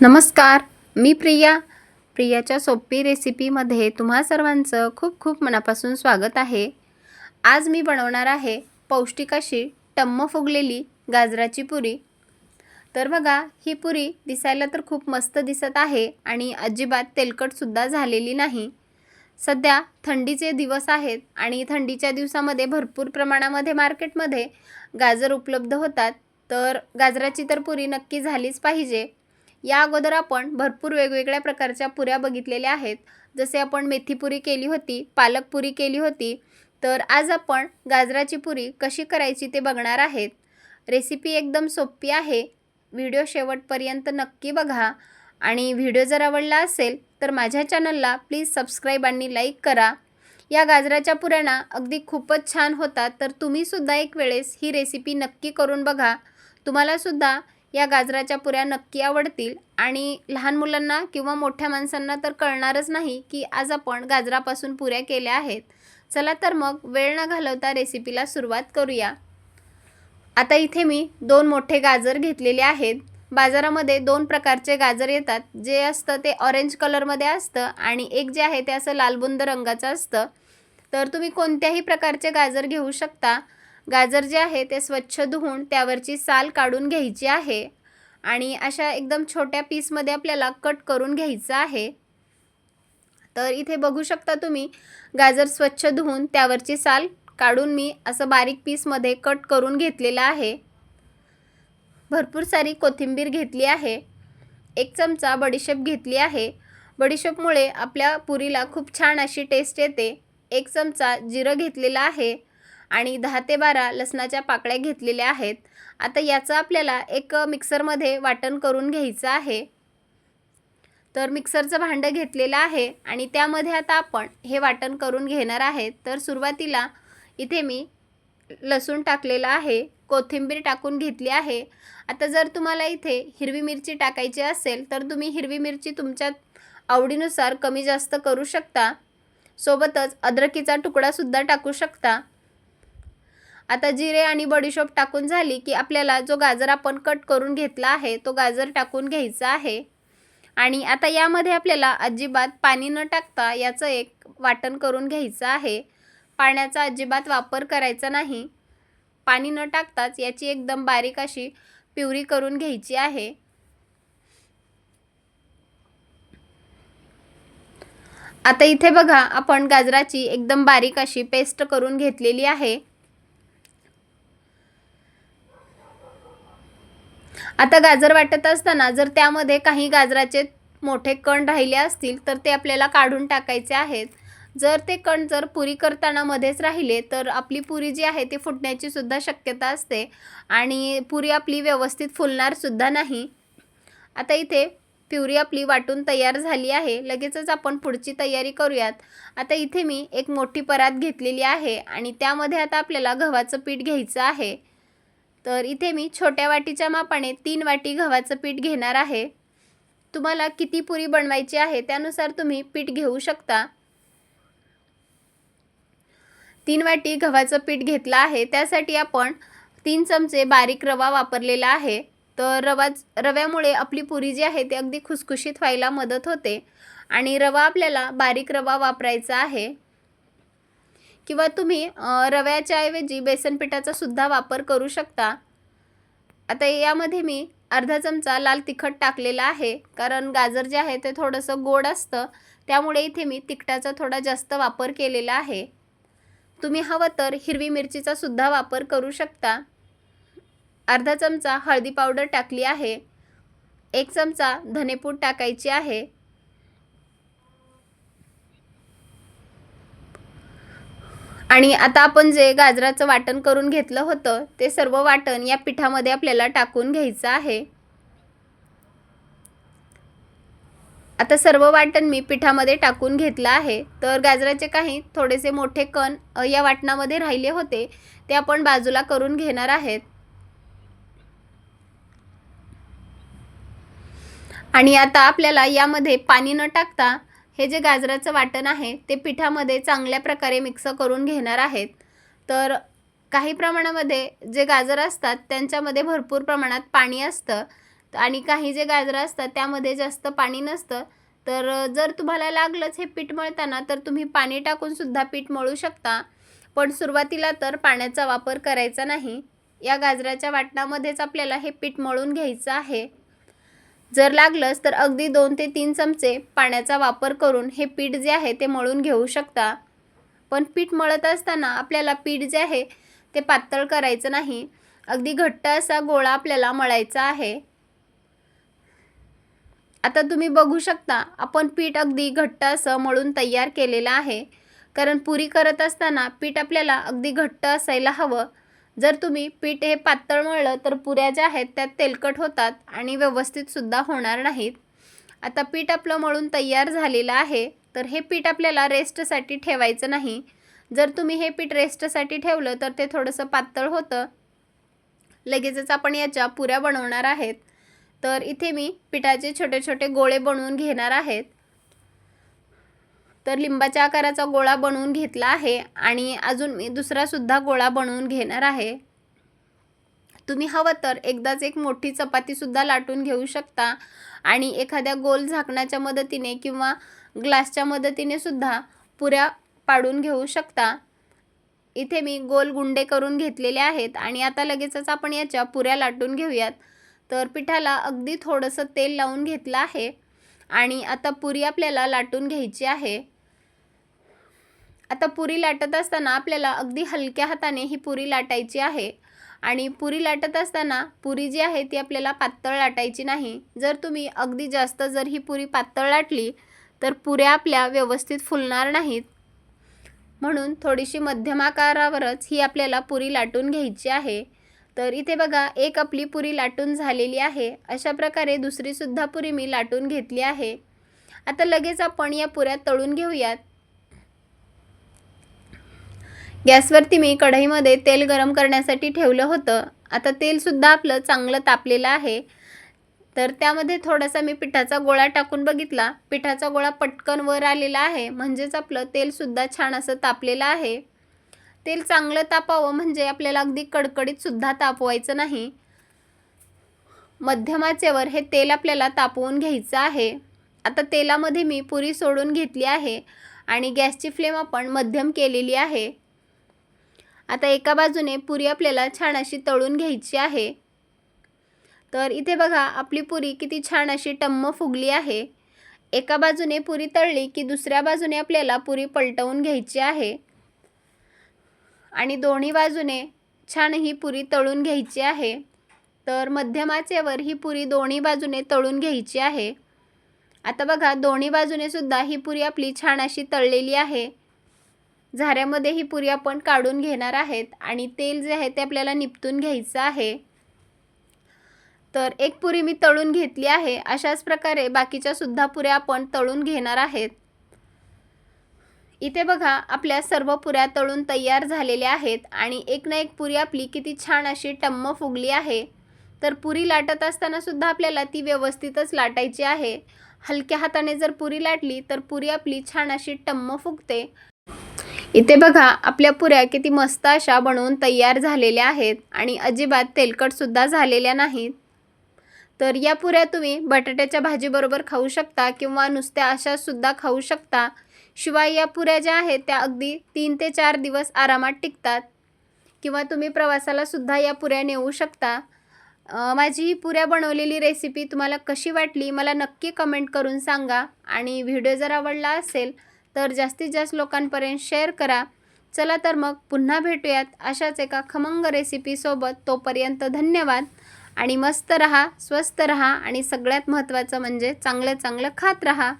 नमस्कार मी प्रिया. प्रियाच्या सोपी रेसिपीमध्ये तुम्हा सर्वांचं खूप खूप मनापासून स्वागत आहे. आज मी बनवणार आहे पौष्टिक अशी टम्म फुगलेली गाजराची पुरी. तर बघा ही पुरी दिसायला तर खूप मस्त दिसत आहे आणि अजिबात तेलकटसुद्धा झालेली नाही. सध्या थंडीचे दिवस आहेत आणि थंडीच्या दिवसामध्ये भरपूर प्रमाणामध्ये मार्केटमध्ये गाजर उपलब्ध होतात. तर गाजराची तर पुरी नक्की झालीच पाहिजे. या अगोदर आपण भरपूर वेगवेगळ्या प्रकारच्या पुऱ्या बघितलेल्या आहेत. जसे आपण मेथीपुरी केली होती पालकपुरी केली होती तर आज आपण गाजराची पुरी कशी करायची ते बघणार आहेत. रेसिपी एकदम सोपी आहे. व्हिडिओ शेवटपर्यंत नक्की बघा. आणि व्हिडिओ जर आवडला असेल तर माझ्या चॅनलला प्लीज सबस्क्राईब आणि लाईक करा. या गाजराच्या पुऱ्यांना अगदी खूपच छान होतात तर तुम्हीसुद्धा एक वेळेस ही रेसिपी नक्की करून बघा. तुम्हालासुद्धा या गाजराच्या पुऱ्या नक्की आवडतील. आणि लहान मुलांना किंवा मोठ्या माणसांना तर कळणारच नाही की आज आपण गाजरापासून पुऱ्या केल्या आहेत. चला तर मग वेळ न घालवता रेसिपीला सुरुवात करूया. आता इथे मी दोन मोठे गाजर घेतलेले आहेत. बाजारामध्ये दोन प्रकारचे गाजर येतात. जे असतं ते ऑरेंज कलरमध्ये असतं आणि एक जे आहे ते असं लालबुंद रंगाचं असतं. तर तुम्ही कोणत्याही प्रकारचे गाजर घेऊ शकता. गाजर जे आहे ते स्वच्छ धुवून त्यावरची साल काढून घ्यायची आहे. आणि अशा एकदम छोट्या पीसमध्ये आपल्याला कट करून घ्यायचं आहे. तर इथे बघू शकता तुम्ही गाजर स्वच्छ धुवून त्यावरची साल काढून मी असं बारीक पीसमध्ये कट करून घेतलेलं आहे. भरपूर सारी कोथिंबीर घेतली आहे. एक चमचा बडीशेप घेतली आहे. बडीशेपमुळे आपल्या पुरीला खूप छान अशी टेस्ट येते. एक चमचा जिरं घेतलेलं आहे. आणि दहा ते बारा लसणाच्या पाकळ्या घेतलेल्या आहेत. आता याचं आपल्याला एक मिक्सरमध्ये वाटण करून घ्यायचं आहे. तर मिक्सरचं भांडं घेतलेलं आहे आणि त्यामध्ये आता आपण हे वाटण करून घेणार आहे. तर सुरुवातीला इथे मी लसूण टाकलेला आहे कोथिंबीर टाकून घेतली आहे. आता जर तुम्हाला इथे हिरवी मिरची टाकायची असेल तर तुम्ही हिरवी मिरची तुमच्या आवडीनुसार कमी जास्त करू शकता. सोबतच अद्रकीचा तुकडासुद्धा टाकू शकता. आता जिरे आणि बडीशोप टाकून झाली की आपल्याला जो गाजर आपण कट करून घेतला आहे तो गाजर टाकून घ्यायचा आहे. आणि आता यामध्ये आपल्याला अजिबात पाणी न टाकता याचं एक वाटण करून घ्यायचं आहे. पाण्याचा अजिबात वापर करायचा नाही. पाणी न टाकताच याची एकदम बारीक अशी पिवरी करून घ्यायची आहे. आता इथे बघा आपण गाजराची एकदम बारीक अशी पेस्ट करून घेतलेली आहे. आता गाजर वाटत असताना जर त्यामध्ये काही गाजराचे मोठे कण राहिले असतील तर ते आपल्याला काढून टाकायचे आहेत. जर ते कण जर पुरी करताना मध्येच राहिले तर आपली पुरी जी आहे ती फुटण्याची सुद्धा शक्यता असते. आणि पुरी आपली व्यवस्थित फुलणार सुद्धा नाही. आता इथे प्युरी आपली वाटून तयार झाली आहे. लगेचच आपण पुढची तयारी करूयात. आता इथे मी एक मोठी परात घेतलेली आहे आणि त्यामध्ये आता आपल्याला गव्हाचं पीठ घ्यायचं आहे. तर इथे मी छोट्या वाटीच्या मापाने तीन वाटी गव्हाचं पीठ घेणार आहे. तुम्हाला किती पुरी बनवायची आहे त्यानुसार तुम्ही पीठ घेऊ शकता. तीन वाटी गव्हाचं पीठ घेतलं आहे. त्यासाठी आपण तीन चमचे बारीक रवा वापरलेला आहे. तर रवा रव्यामुळे आपली पुरी जी आहे ती अगदी खुसखुशीत व्हायला मदत होते. आणि रवा आपल्याला बारीक रवा वापरायचा आहे. किंवा तुम्ही रव्याच्या ऐवजी बेसन पिठाचा सुद्धा वापर करू शकता. आता यामध्ये मी अर्धा चमचा लाल तिखट टाकलेला आहे. कारण गाजर जे आहे ते थोडंसं गोड असतं. त्यामुळे इथे मी तिखटाचा थोडा जास्त वापर केलेला आहे. तुम्ही हवं तर हिरवी मिरचीचा सुद्धा वापर करू शकता. अर्धा चमचा हळदी पावडर टाकली आहे. एक चमचा धनेपूड टाकायची आहे. आणि आता आपण जे गाजराचं वाटण करून घेतलं होतं ते सर्व वाटण या पिठामध्ये आपल्याला टाकून घ्यायचं आहे. आता सर्व वाटण मी पिठामध्ये टाकून घेतलं आहे. तर गाजराचे काही थोडेसे मोठे कण या वाटणामध्ये राहिले होते. ते आपण बाजूला करून घेणार आहेत. आणि आता आपल्याला यामध्ये पाणी न टाकता हे जे गाजराचं वाटण आहे ते पिठामध्ये चांगल्या प्रकारे मिक्स करून घेणार आहेत. तर काही प्रमाणामध्ये जे गाजर असतात त्यांच्यामध्ये भरपूर प्रमाणात पाणी असतं आणि काही जे गाजरं असतात त्यामध्ये जास्त पाणी नसतं. तर जर तुम्हाला लागलंच हे पीठ मळताना तर तुम्ही पाणी टाकूनसुद्धा पीठ मळू शकता. पण सुरुवातीला तर पाण्याचा वापर करायचा नाही. या गाजराच्या वाटणामध्येच आपल्याला हे पीठ मळून घ्यायचं आहे. जर लागलंच तर अगदी दोन ते तीन चमचे पाण्याचा वापर करून हे पीठ जे आहे ते मळून घेऊ शकता. पण पीठ मळत असताना आपल्याला पीठ जे आहे ते पातळ करायचं नाही. अगदी घट्ट असा गोळा आपल्याला मळायचा आहे. आता तुम्ही बघू शकता आपण पीठ अगदी घट्ट असं मळून तयार केलेलं आहे. कारण पुरी करत असताना पीठ आपल्याला अगदी घट्ट असायला हवं. जर तुम्ही पीठ हे पातळ मळलं तर पुऱ्या ज्या आहेत त्या तेलकट होतात आणि व्यवस्थितसुद्धा होणार नाहीत. आता पीठ आपलं मळून तयार झालेलं आहे तर हे पीठ आपल्याला रेस्टसाठी ठेवायचं नाही. जर तुम्ही हे पीठ रेस्टसाठी ठेवलं तर ते थोडंसं पातळ होतं. लगेचच आपण याच्या पुऱ्या बनवणार आहेत. तर इथे मी पिठाचे छोटे छोटे गोळे बनवून घेणार आहेत. तर लिंबाच्या आकाराचा गोळा बनवून घेतला आहे आणि अजून मी दुसरासुद्धा गोळा बनवून घेणार आहे. तुम्ही हवं तर एकदाच एक मोठी चपातीसुद्धा लाटून घेऊ शकता आणि एखाद्या गोल झाकणाच्या मदतीने किंवा ग्लासच्या मदतीने सुद्धा पुऱ्या पाडून घेऊ शकता. इथे मी गोल गुंडे करून घेतलेले आहेत आणि आता लगेचच आपण याच्या पुऱ्या लाटून घेऊयात. तर पिठाला अगदी थोडंसं तेल लावून घेतलं आहे आणि आता पुरी आपल्याला लाटून घ्यायची आहे. आता पुरी लाटत असताना आपल्याला अगदी हलक्या हाताने ही पुरी लाटायची आहे. आणि पुरी लाटत असताना पुरी जी आहे ती आपल्याला पातळ लाटायची नाही. जर तुम्ही अगदी जास्त जर ही पुरी पातळ लाटली तर पुऱ्या आपल्या व्यवस्थित फुलणार नाहीत. म्हणून थोडीशी मध्यम आकारावरच ही आपल्याला पुरी लाटून घ्यायची आहे. तर इथे बघा एक आपली पुरी लाटून झालेली आहे. अशा प्रकारे दुसरीसुद्धा पुरी मी लाटून घेतली आहे. आता लगेच आपण या पुऱ्या तळून घेऊयात. गॅसवरती मी कढईमध्ये तेल गरम करण्यासाठी ठेवलं होतं. आता तेलसुद्धा आपलं चांगलं तापलेलं आहे. तर त्यामध्ये थोडासा मी पिठाचा गोळा टाकून बघितला. पिठाचा गोळा पटकन वर आलेला आहे. म्हणजेच आपलं तेलसुद्धा छान असं तापलेलं आहे. तेल चांगलं तापावं म्हणजे आपल्याला अगदी कडकडीतसुद्धा तापवायचं नाही. मध्यमाचेवर हे तेल आपल्याला तापवून घ्यायचं आहे. आता तेलामध्ये मी पुरी सोडून घेतली आहे आणि गॅसची फ्लेम आपण मध्यम केलेली आहे. आता एका बाजूने पुरी आपल्याला छान अशी तळून घ्यायची आहे. तर इथे बघा आपली पुरी किती छान अशी टम्म फुगली आहे. एका बाजूने पुरी तळली की दुसऱ्या बाजूने आपल्याला पुरी पलटवून घ्यायची आहे. आणि दोन्ही बाजूने छान ही पुरी तळून घ्यायची आहे. तर मध्यमाचेवर ही पुरी दोन्ही बाजूने तळून घ्यायची आहे. आता बघा दोन्ही बाजूने सुद्धा ही पुरी आपली छान अशी तळलेली आहे. झाऱ्यामध्ये ही पुरी आपण काढून घेणार आहेत आणि तेल जे आहे ते आपल्याला निपटून घ्यायचं आहे. तर एक पुरी मी तळून घेतली आहे. अशाच प्रकारे बाकीच्या सुद्धा पुऱ्या आपण तळून घेणार आहेत. इथे बघा आपल्या सर्व पुऱ्या तळून तयार झालेल्या आहेत आणि एक ना एक पुरी आपली किती छान अशी टम्म फुगली आहे. तर पुरी लाटत असताना सुद्धा आपल्याला ती व्यवस्थितच लाटायची आहे. हलक्या हाताने जर पुरी लाटली तर पुरी आपली छान अशी टम्म फुगते. इथे बघा आपल्या पुऱ्या किती मस्त अशा बनवून तयार झालेल्या आहेत आणि अजिबात तेलकटसुद्धा झालेल्या नाहीत. तर या पुऱ्या तुम्ही बटाट्याच्या भाजीबरोबर खाऊ शकता किंवा नुसत्या अशासुद्धा खाऊ शकता. शिवाय या पुऱ्या ज्या आहेत त्या अगदी तीन ते चार दिवस आरामात टिकतात. किंवा तुम्ही प्रवासाला सुद्धा या पुऱ्या नेऊ शकता. माझी ही पुऱ्या बनवलेली रेसिपी तुम्हाला कशी वाटली मला नक्की कमेंट करून सांगा. आणि व्हिडिओ जर आवडला असेल तर जास्तीत जास्त लोकांपर्यंत शेअर करा. चला तर मग पुन्हा भेटूयात अशाच एका खमंग रेसिपीसोबत तोपर्यंत धन्यवाद. आणि मस्त रहा स्वस्त रहा आणि सगळ्यात महत्त्वाचं म्हणजे चांगलं चांगलं खात रहा.